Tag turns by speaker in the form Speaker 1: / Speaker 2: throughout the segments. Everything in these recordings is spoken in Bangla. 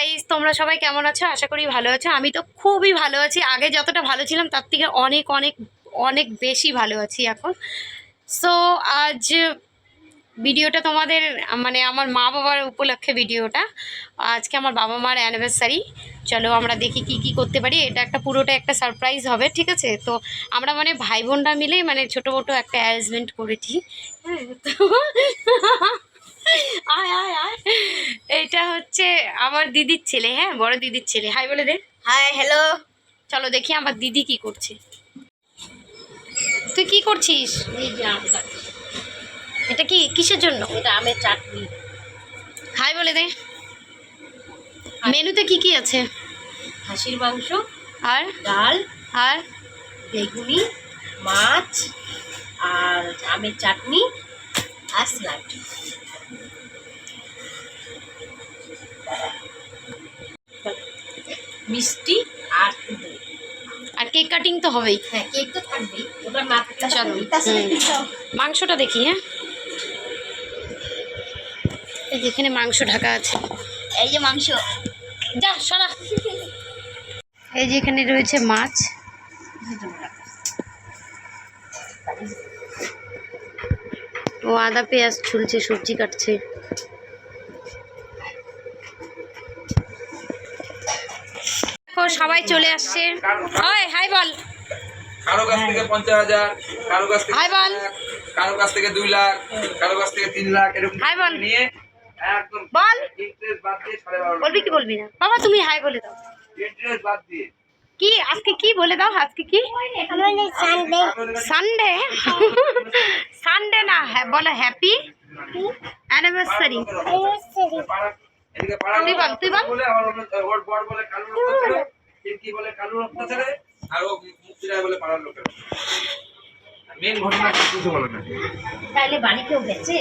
Speaker 1: গাইস তোমরা সবাই কেমন আছো? আশা করি ভালো আছো। আমি তো খুবই ভালো আছি। আগে যতটা ভালো ছিলাম, তার থেকে অনেক অনেক অনেক বেশি ভালো আছি এখন। সো আজ ভিডিওটা তোমাদের মানে আমার মা বাবার উপলক্ষে ভিডিওটা আজকে আমার বাবা মার অ্যানিভার্সারি চলো আমরা দেখি কি কি করতে পারি। এটা একটা, পুরোটা একটা সারপ্রাইজ হবে, ঠিক আছে? তো আমরা মানে ভাই বোনরা মিলে মানে ছোটো মোটো একটা অ্যারেঞ্জমেন্ট করেছি। হ্যাঁ এইটা হচ্ছে আমার দিদির ছেলে হ্যাঁ? বড় দিদির ছেলে। হাই বলে দে।
Speaker 2: হাই হ্যালো
Speaker 1: চলো দেখি আমার দিদি কি করছে। তুই কি করছিস? এটা কি কিসের জন্য?
Speaker 2: এটা আমের চাটনি।
Speaker 1: হাই বলে দে। মেনুতে কি কি আছে?
Speaker 2: খাসির মাংস
Speaker 1: আর?
Speaker 2: ডাল
Speaker 1: আর?
Speaker 2: বেগুনি মাছ আর আমের চাটনি আর স্যালাড। মিষ্টি আর দই
Speaker 1: আর কেক কাটিং তো হবেই।
Speaker 2: হ্যাঁ কেক তো থাকবেই। না থাকলে
Speaker 1: চলো। মাংসটা দেখি হ্যাঁ? এই যে এখানে মাংস ঢাকা আছে।
Speaker 2: এই যে মাংস।
Speaker 1: যা সরা। এই যে এখানে রয়েছে মাছ। ও আদা পেঁয়াজ ছুলছে সবজি কাটছে। সবাই চলে আসছে। ওই হাই বল।
Speaker 3: কারও কাছ থেকে পঞ্চাশ হাজার কারও কাছ থেকে
Speaker 1: হাই বল।
Speaker 3: কারও কাছ থেকে দুই লাখ কারও কাছ থেকে তিন লাখ এরকম
Speaker 1: হাই বল।
Speaker 3: নিয়ে একদম
Speaker 1: বল।
Speaker 3: ইন্টারেস্ট বাদ দিয়ে সাড়ে বারো
Speaker 1: বলবি কি বলবি না? বাবা তুমি হাই বলে দাও।
Speaker 3: ইন্টারেস্ট বাদ দিয়ে।
Speaker 1: কি আজকে কি বলে দাও? আজকে কি? সানডে সানডে সানডে না হ্যাঁ বলো হ্যাপি অ্যানিভার্সারি তুই বল, তুই বল।
Speaker 3: বর বলে আর ও মুক্তিরায় বলে পাড়ার লোকের। মেন ঘটনা কিছু বলে না।
Speaker 2: তাহলে বাড়ি কেউ গেছে?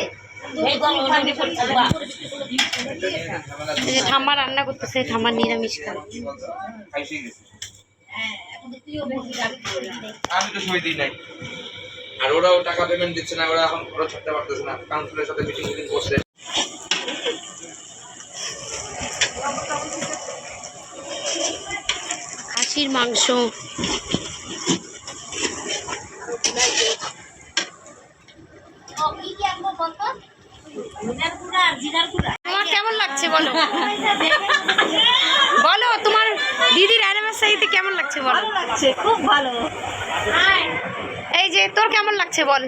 Speaker 1: ঠাম্মা রান্না করতেছে ঠাম্মার নিরামিষ খাবে
Speaker 3: খাইছে গেছে
Speaker 2: হ্যাঁ, আমি তো
Speaker 3: সই দিই নাই। আর ওরাও টাকা পেমেন্ট দিচ্ছে না ওরা এখন খরচ ছাড়তে পারতেছে না। কাউন্সিলের সাথে মিটিং মিটিং করছে।
Speaker 1: খাসির মাংস। তোমার কেমন লাগছে বলো? বলো তোমার দিদির অ্যানিভার্সারিতে কেমন লাগছে বলো?
Speaker 2: খুব ভালো।
Speaker 1: এই যে তোর কেমন লাগছে বল?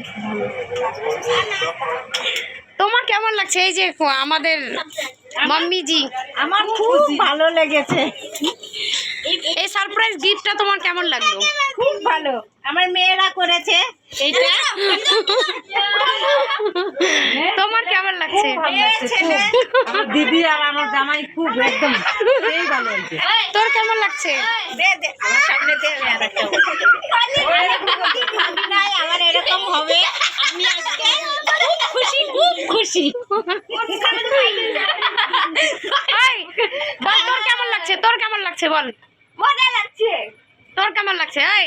Speaker 1: তোমার কেমন লাগছে? এই যে আমাদের মাম্মিজি।
Speaker 2: আমার খুব ভালো লেগেছে।
Speaker 1: এই সারপ্রাইজ গিফটটা তোমার কেমন লাগল?
Speaker 2: খুব ভালো। আমার মেয়েরা করেছে।
Speaker 1: এইটা? তোমার কেমন লাগছে?
Speaker 2: দিদি আর আমার জামাই খুব একদম সেই ভালো
Speaker 1: তোর কেমন লাগছে?
Speaker 2: দে দে আমার সামনে দে আমার এরকম হবে। আমি আজকে খুব খুশি। খুব খুশি
Speaker 1: তোর কেমন লাগছে? তোর কেমন লাগছে বল
Speaker 2: মজা লাগছে
Speaker 1: তোর কেমন লাগছে এই।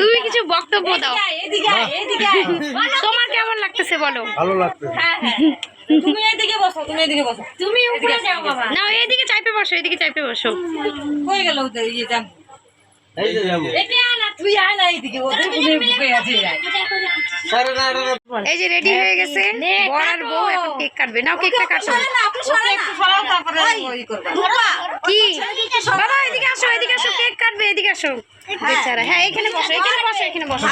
Speaker 1: তুমি কিছু বক্তব্য দাও। তোমার কেমন লাগতেছে বলো?
Speaker 4: ভালো লাগছে।
Speaker 2: হ্যাঁ হ্যাঁ। তুমি এদিকে বসো তুমি এদিকে বসো। তুমি উপরে যাও বাবা।
Speaker 1: না এদিকে চাইপে বসো এদিকে চাইপে বসো।
Speaker 2: হয়ে গেল
Speaker 4: এই যে
Speaker 2: এই যে তুই আয় না ওদের বুঝে আছে
Speaker 4: আরে না আরে না
Speaker 1: এই যে রেডি হয়ে গেছে বর আর বউ এখন কেক কাটবে নাও কেকটা কাটো
Speaker 2: একটু সরাও তারপরে ওই করবা
Speaker 1: কি বাবা এদিকে আসো এদিকে আসো কেক কাটবে এদিকে আসো বেচারা হ্যাঁ এখানে বসো এখানে বসো এখানে বসো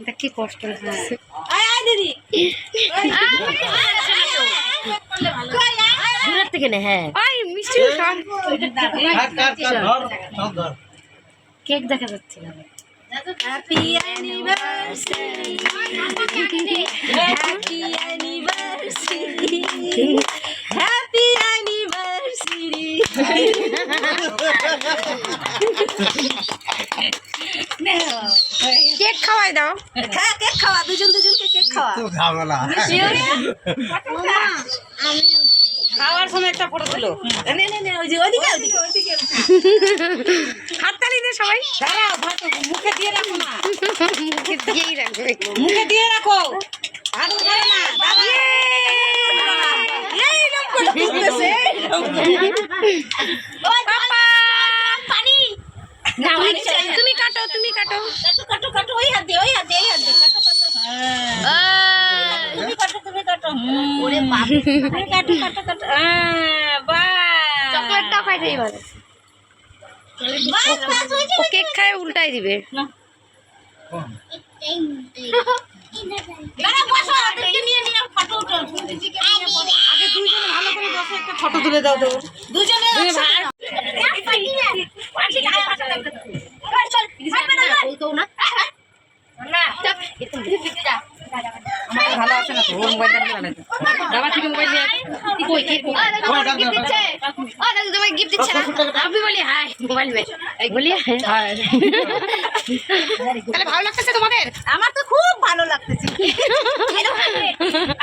Speaker 1: এটা কি কষ্ট লাগছে
Speaker 2: আয় আয় দিদি দূরের থেকে নে হ্যাঁ
Speaker 1: মিষ্টি কেক দেখা যাচ্ছে না
Speaker 2: happy anniversary happy anniversary happy anniversary
Speaker 1: cake খাওয়াই দাও।
Speaker 2: হ্যাঁ কেক খাওয়া দুজন দুজনকে কেক খাওয়া। খাওয়ার সময় একটা ফটো তুলো।
Speaker 1: সবাই।
Speaker 2: মুখে দিয়ে রাখো না।
Speaker 1: মুখে দিয়েই রাখবে।
Speaker 2: মুখে দিয়ে রাখো। ইয়ে!
Speaker 1: তুমি কাটো তুমি কাটো।
Speaker 2: কাটো কাটো কাটো। ওই কাটো কাটো কাটো হ্যাঁ
Speaker 1: কেক খায় উল্টাই দিবে
Speaker 2: দাঁড়া বসো ওদেরকে নিয়ে নিয়ে ফটো উঠো দিদিকে নিয়ে পড়ো
Speaker 4: আগে দুইজনে ভালো করে বসে একটা ফটো তুলে দাও তো
Speaker 2: দুজনে ভাই পানি গায়ে মাথা লাগবে চল ছাড়বে না না
Speaker 4: আমার ভালো আছে না তো ওর মোবাইলটা নিয়ে আনে বাবা থেকে মোবাইল নিয়ে
Speaker 1: কই কে কই গিফট দিচ্ছে ও দাদু তোমায় গিফট দিচ্ছে না আমি বলি হাই মোবাইল মে এই বলি হাই তাহলে ভালো লাগতেছে তোমাদের?
Speaker 2: আমার তো খুব ভালো লাগতেছে।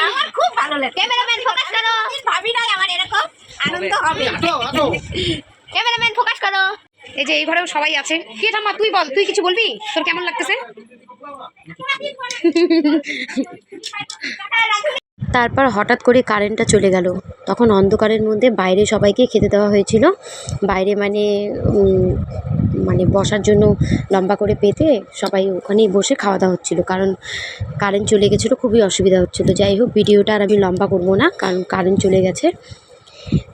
Speaker 2: আমার খুব ভালো লাগে ক্যামেরাম্যান ফোকাস করো। ভাবি নাই আমার এরকম আনন্দ হবে।
Speaker 1: ক্যামেরাম্যান ফোকাস করো। এই যে এই ঘরেও সবাই আছে। কি ঠাম্মা তুই বল তুই কিছু বলবি? তোর কেমন লাগতেছে? তারপর হঠাৎ করে কারেন্টটা চলে গেল। তখন অন্ধকারের মধ্যে বাইরে সবাইকে খেতে দেওয়া হয়েছিল। বাইরে মানে মানে বসার জন্য লম্বা করে পেতে সবাই ওখানেই বসে খাওয়া দাওয়া হচ্ছিল। কারণ কারেন্ট চলে গেছিল, খুবই অসুবিধা হচ্ছিল। যাই হোক, ভিডিওটা আর আমি লম্বা করব না, কারণ কারেন্ট চলে গেছে।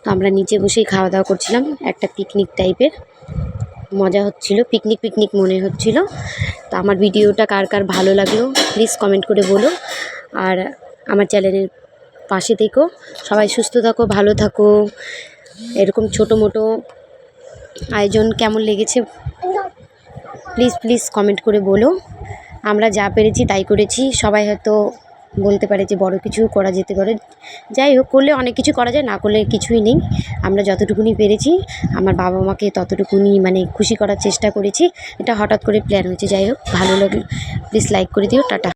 Speaker 1: তো আমরা নিচে বসেই খাওয়া দাওয়া করছিলাম, একটা পিকনিক টাইপের মজা হচ্ছিল পিকনিক পিকনিক মনে হচ্ছিল। তো আমার ভিডিওটা কার কার ভালো লাগল প্লিজ কমেন্ট করে বলো। আর আমার চ্যানেলের পাশে থেকো। সবাই সুস্থ থাকো, ভালো থাকো। এরকম ছোটো মোটো আয়োজন কেমন লেগেছে? প্লিজ প্লিজ কমেন্ট করে বলো। আমরা যা পেরেছি তাই করেছি। সবাই হয়তো বলতে পারে যে বড় কিছু করা যেতে পারে। যাই হোক, করলে অনেক কিছু করা যায়, না করলে কিছুই নেই। আমরা যতটুকুনি পেরেছি, আমার বাবা মাকে ততটুকুনি মানে খুশি করার চেষ্টা করেছি। এটা হঠাৎ করে প্ল্যান হয়েছে। যাই হোক, ভালো লাগল। প্লিজ লাইক করে দিও। টাটা।